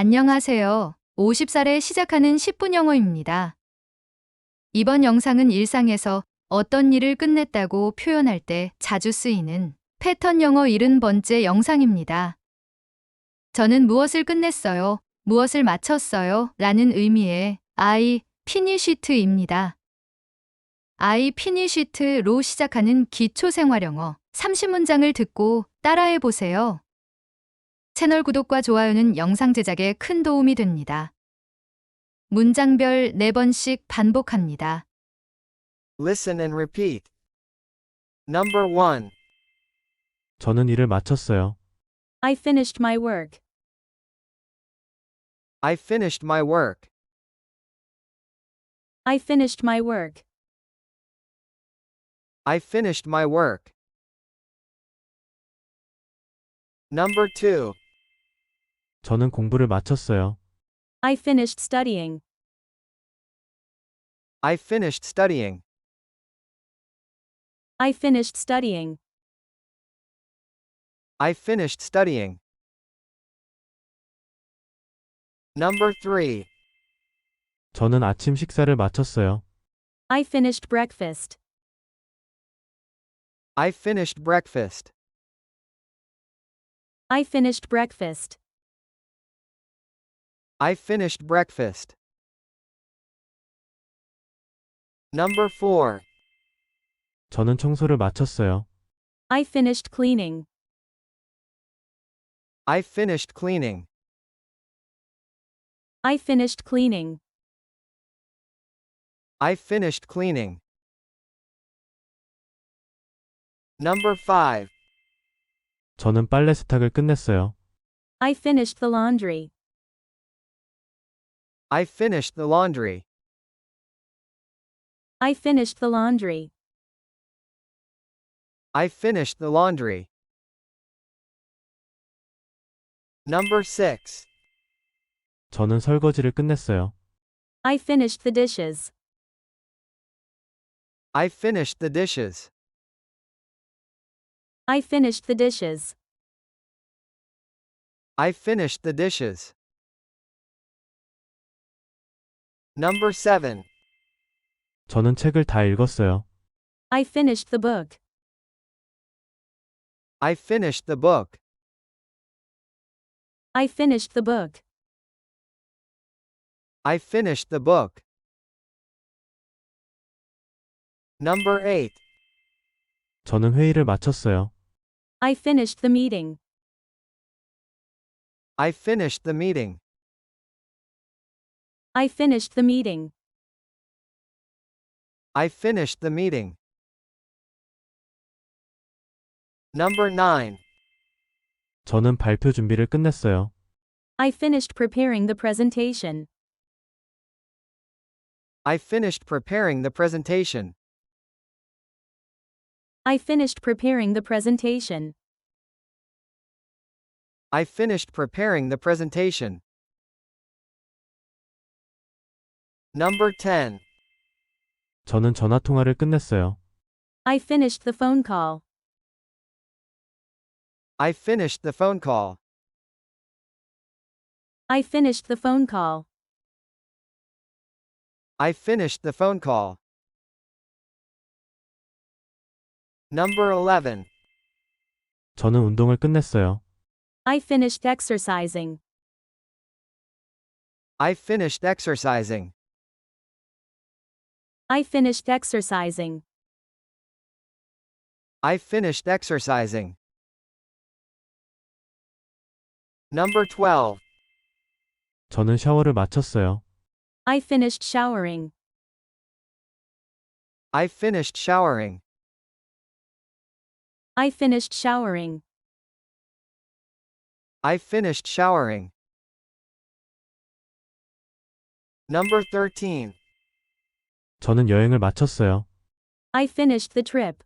안녕하세요. 50살에 시작하는 10분 영어입니다. 이번 영상은 일상에서 어떤 일을 끝냈다고 표현할 때 자주 쓰이는 패턴 영어 70번째 영상입니다. 저는 무엇을 끝냈어요, 무엇을 마쳤어요 라는 의미의 I finished입니다. I finished로 시작하는 기초 생활 영어 30문장을 듣고 따라해 보세요. 채널 구독과 좋아요는 영상 제작에 큰 도움이 됩니다. 문장별 4번씩 반복합니다. Listen and repeat. Number 1. 저는 일을 마쳤어요. I finished my work. I finished my work. I finished my work. I finished my work. Number 2. 저는 공부를 마쳤어요. I finished studying. I finished studying. I finished studying. I finished studying. Number 3. 저는 아침 식사를 마쳤어요. I finished breakfast. I finished breakfast. I finished breakfast. I finished breakfast. Number 4. 저는 청소를 마쳤어요. I finished cleaning. I finished cleaning. I finished cleaning. I finished cleaning. Number 5. 저는 빨래 세탁을 끝냈어요. I finished the laundry. I finished the laundry. I finished the laundry. I finished the laundry. Number 6. 저는 설거지를 끝냈어요. I finished the dishes. I finished the dishes. I finished the dishes. I finished the dishes. Number 7. 저는 책을 다 읽었어요. I finished the book. I finished the book. I finished the book. I finished the book. Number 8. 저는 회의를 마쳤어요. I finished the meeting. I finished the meeting. I finished the meeting. I finished the meeting. Number 9. 저는 발표 준비를 끝냈어요. I finished preparing the presentation. I finished preparing the presentation. I finished preparing the presentation. I finished preparing the presentation. Number 10. 저는 전화 통화를 끝냈어요. I finished the phone call. I finished the phone call. I finished the phone call. I finished the phone call. Number 11. 저는 운동을 끝냈어요. I finished exercising. I finished exercising. I finished exercising. I finished exercising. Number 12. 저는 샤워를 마쳤어요. I finished showering. I finished showering. I finished showering. I finished showering. Number 13. 저는 여행을 마쳤어요. I finished the trip.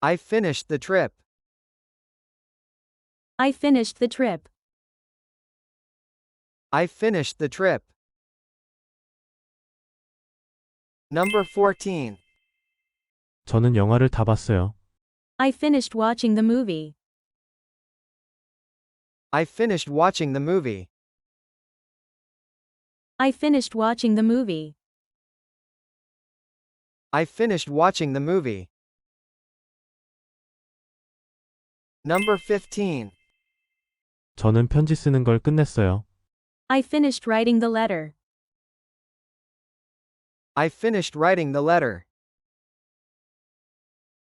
I finished the trip. I finished the trip. I finished the trip. Number 14. 저는 영화를 다 봤어요. I finished watching the movie. I finished watching the movie. I finished watching the movie. I finished watching the movie. Number 15. 저는 편지 쓰는 걸 끝냈어요. I finished writing the letter. I finished writing the letter.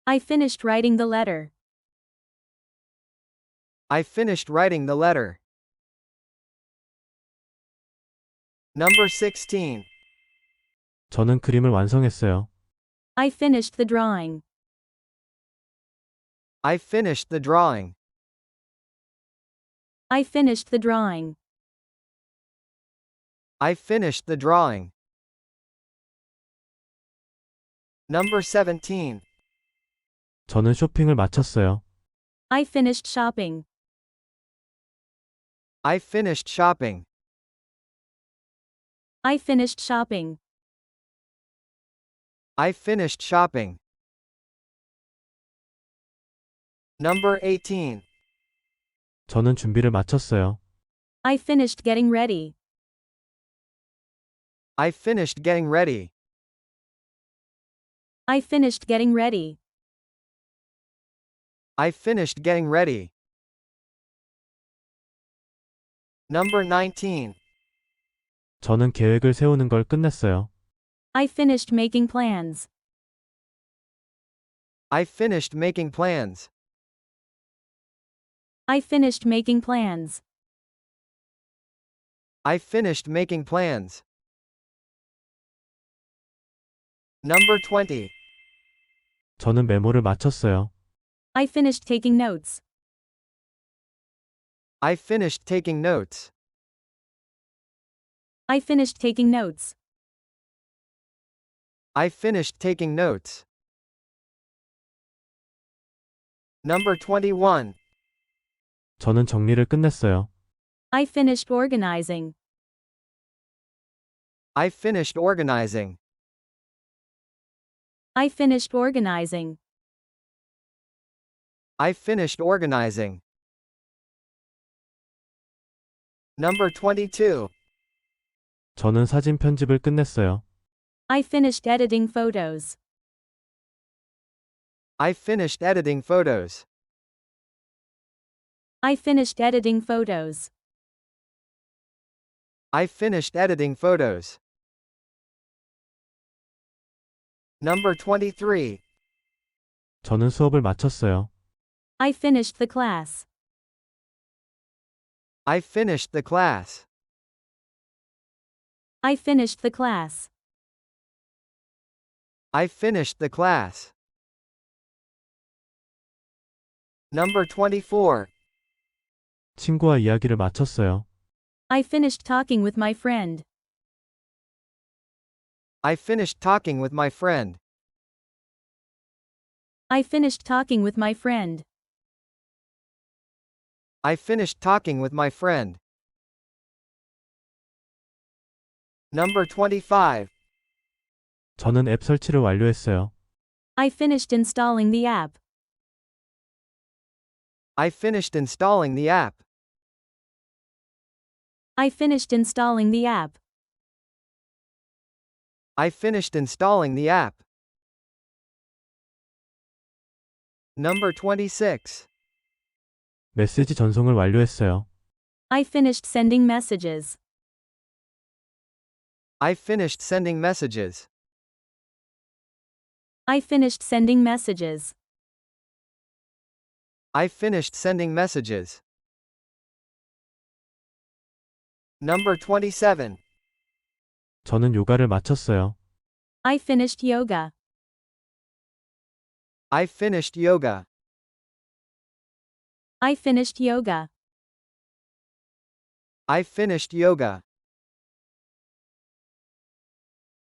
I finished writing the letter. I finished writing the letter. Number 16. 저는 그림을 완성했어요. I finished the drawing. I finished the drawing. I finished the drawing. I finished the drawing. Number 17. 저는 쇼핑을 마쳤어요. I finished shopping. I finished shopping. I finished shopping. I finished shopping. Number 18. 저는 준비를 마쳤어요. I finished getting ready. I finished getting ready. I finished getting ready. I finished getting ready. Number 19. 저는 계획을 세우는 걸 끝냈어요. I finished making plans. I finished making plans. I finished making plans. I finished making plans. Number 20. 저는 메모를 마쳤어요. I finished taking notes. I finished taking notes. I finished taking notes. I finished taking notes. Number 21. 저는 정리를 끝냈어요. I finished organizing. I finished organizing. I finished organizing. I finished organizing. Number 22. 저는 사진 편집을 끝냈어요. I finished editing photos. I finished editing photos. I finished editing photos. I finished editing photos. Number 23. 저는 수업을 마쳤어요. I finished the class. I finished the class. I finished the class. I finished the class. Number 24. 친구와 이야기를 마쳤어요. I finished talking with my friend. I finished talking with my friend. I finished talking with my friend. I finished talking with my friend. Number 25. 저는 앱 설치를 완료했어요. I finished installing the app. I finished installing the app. I finished installing the app. I finished installing the app. Number 26. 메시지 전송을 완료했어요. I finished sending messages. I finished sending messages. I finished sending messages. I finished sending messages. Number 27. 저는 요가를 마쳤어요. I finished yoga. I finished yoga. I finished yoga. I finished yoga.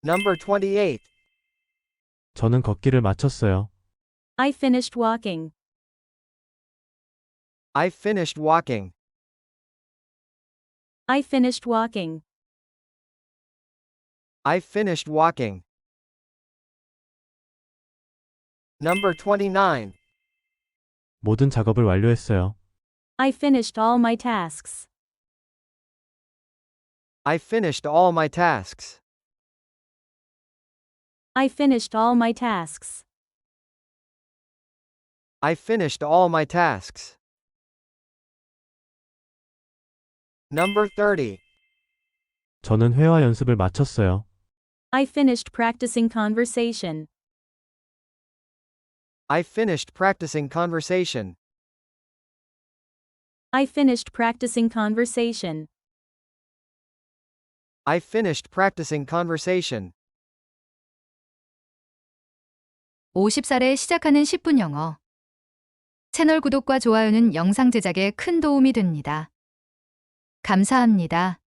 Number 28. 저는 걷기를 마쳤어요. I finished walking. I finished walking. I finished walking. I finished walking. Number 29. 모든 작업을 완료했어요. I finished all my tasks. I finished all my tasks. I finished all my tasks. I finished all my tasks. Number 30. 저는 회화 연습을 마쳤어요. I finished practicing conversation. I finished practicing conversation. I finished practicing conversation. I finished practicing conversation. 50살에 시작하는 10분 영어. 채널 구독과 좋아요는 영상 제작에 큰 도움이 됩니다. 감사합니다.